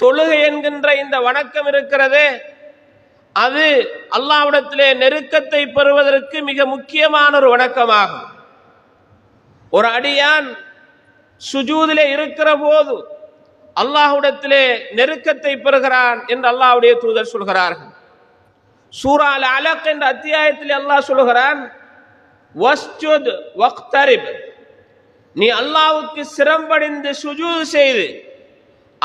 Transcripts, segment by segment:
தொழுகை என்கின்ற இந்த வணக்கம் இருக்கிறதே. அது அல்லாவிடத்திலே நெருக்கத்தை பெறுவதற்கு மிக முக்கியமான ஒரு வணக்கமாகும். ஒரு அடியான் சுஜூதிலே இருக்கிற போது அல்லாஹுடத்திலே நெருக்கத்தை பெறுகிறான் என்று அல்லாஹுடைய தூதர் சொல்கிறார்கள். சூறால் அலக் என்ற அத்தியாயத்தில் அல்லாஹ் சொல்கிறான் வக்தரிப். நீ அல்லாவுக்கு சிரம்படிந்து சுஜூது செய்து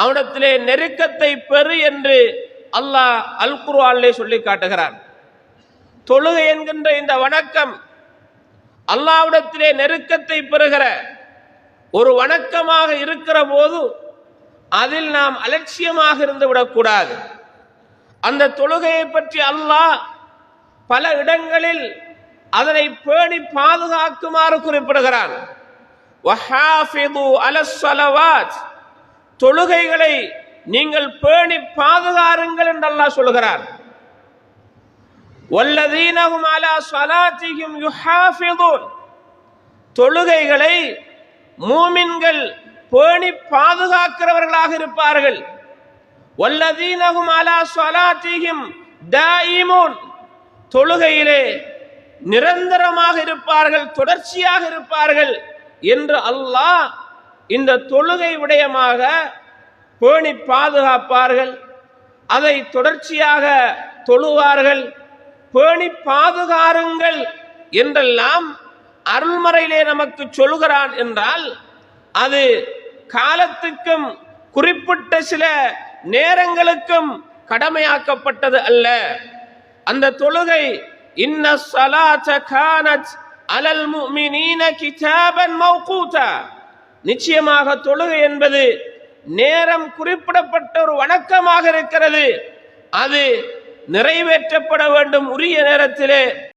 அவனிடத்திலே நெருக்கத்தை பெறு என்று அல்லாஹ் அல் குர்ஆனிலே சொல்லி காட்டுகிறான். தொழுகை என்கின்ற இந்த வணக்கம் அல்லாவிடத்திலே நெருக்கத்தை பெறுகிற ஒரு வணக்கமாக இருக்கிற போது அதில் நாம் அலட்சியமாக இருந்து விடக்கூடாது. அந்த தொழுகையை பற்றி அல்லாஹ் பல இடங்களில் அதனை பேணி பாதுகாக்குமாறு குறிப்பிடுகிறான். வஹாஃபிது தொழுகைகளை நீங்கள் பேணி பாதுகாருங்கள் என்று அல்லாஹ் சொல்கிறார். வல்லதீனகும் அலா சலாத்தியும் யுஹாஃபிதுன். தொழுகைகளை மூமின்கள் பேணி பாதுகாக்கிறவர்களாக இருப்பார்கள். வல்லதீனகும் அலா சலாத்தியும் தாயிமுன் தொழுகையிலே நிரந்தரமாக இருப்பார்கள் தொடர்ச்சியாக இருப்பார்கள் என்று அல்லாஹ் இந்த தொழுகை விடயமாக பேணி பாதுகாப்பார்கள். அதை தொடர்ச்சியாக தொழுவார்கள். பேணி பாதுகாருங்கள் என்றெல்லாம் அருள்மறையிலே நமக்கு சொல்கிறான் என்றால் அது காலத்துக்கும் குறிப்பிட்ட சில நேரங்களுக்கும் கடமையாக்கப்பட்டது அல்ல. அந்த தொழுகை இன்ன ஸலாத கானத் அலல் முஃமினீன கிதாபன் மௌகூதா நிச்சயமாக தொழுகை என்பது நேரம் குறிப்பிடப்பட்ட ஒரு வணக்கமாக இருக்கிறது. அது நிறைவேற்றப்பட வேண்டும் உரிய நேரத்திலே.